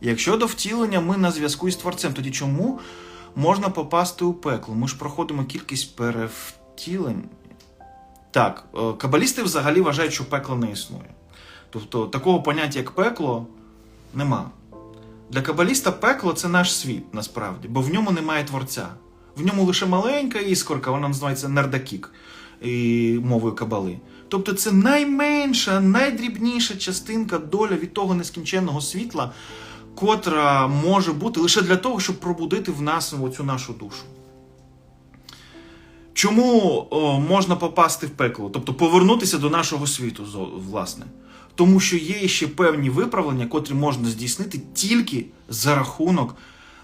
Якщо до втілення ми на зв'язку із Творцем, тоді чому можна попасти у пекло? Ми ж проходимо кількість перевтілень. Так, е, кабалісти взагалі вважають, що пекло не існує. Тобто такого поняття, як пекло, нема. Для кабаліста пекло це наш світ насправді, бо в ньому немає творця. В ньому лише маленька іскорка, вона називається нардакік і мовою кабали. Тобто це найменша, найдрібніша частинка доля від того нескінченного світла, котра може бути лише для того, щоб пробудити в нас оцю нашу душу. Чому о, можна попасти в пекло, тобто повернутися до нашого світу, власне? Тому що є ще певні виправлення, котрі можна здійснити тільки за рахунок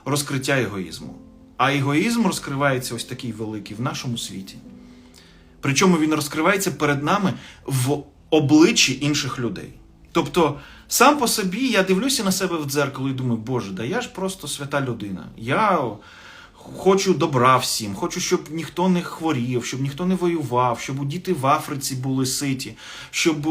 розкриття егоїзму. А егоїзм розкривається ось такий великий в нашому світі. Причому він розкривається перед нами в обличчі інших людей. Тобто, сам по собі я дивлюся на себе в дзеркало і думаю, Боже, да я ж просто свята людина. Я хочу добра всім, хочу, щоб ніхто не хворів, щоб ніхто не воював, щоб у діти в Африці були ситі, щоб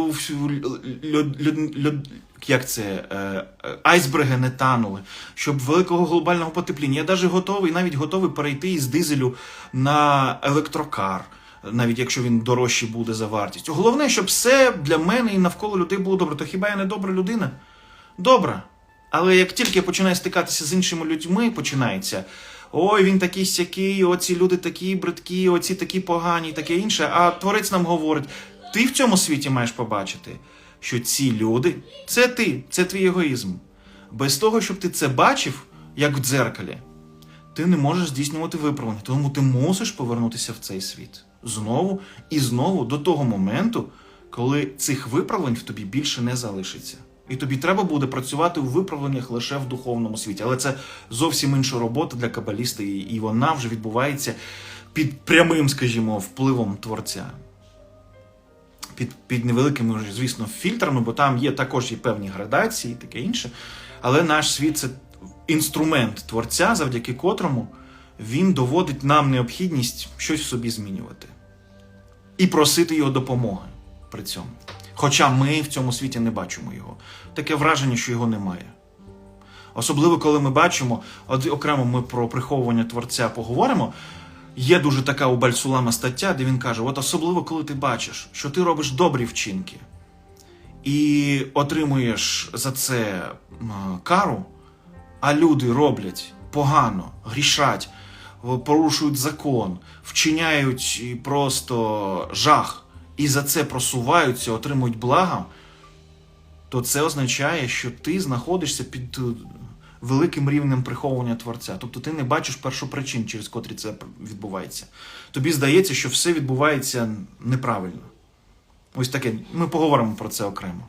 льод, як це, е, е, айсберги не танули, щоб великого глобального потепління. Я навіть готовий, навіть готовий перейти із дизелю на електрокар. Навіть якщо він дорожчий буде за вартістю. Головне, щоб все для мене і навколо людей було добре. То хіба я не добра людина? Добра. Але як тільки я починаю стикатися з іншими людьми, починається. Ой, він такий сякий, оці люди такі бридкі, оці такі погані, таке інше. А творець нам говорить: ти в цьому світі маєш побачити, що ці люди це ти, це твій егоїзм. Без того, щоб ти це бачив, як в дзеркалі, ти не можеш здійснювати виправлення, тому ти мусиш повернутися в цей світ знову і знову до того моменту, коли цих виправлень в тобі більше не залишиться. І тобі треба буде працювати у виправленнях лише в духовному світі. Але це зовсім інша робота для кабаліста, і- вона вже відбувається під прямим, скажімо, впливом творця. Під, під невеликими, звісно, фільтрами, бо там є також і певні градації, і таке інше. Але наш світ це інструмент творця, завдяки котрому він доводить нам необхідність щось в собі змінювати і просити його допомоги при цьому. Хоча ми в цьому світі не бачимо його. Таке враження, що його немає. Особливо, коли ми бачимо, от окремо ми про приховування творця поговоримо. Є дуже така у Бальсулама стаття, де він каже: от особливо, коли ти бачиш, що ти робиш добрі вчинки і отримуєш за це кару, а люди роблять погано, грішать, порушують закон, вчиняють просто жах, і за це просуваються, отримують блага, то це означає, що ти знаходишся під е, великим рівнем приховування творця. Тобто ти не бачиш першопричин, через котрі це відбувається. Тобі здається, що все відбувається неправильно. Ось таке. Ми поговоримо про це окремо.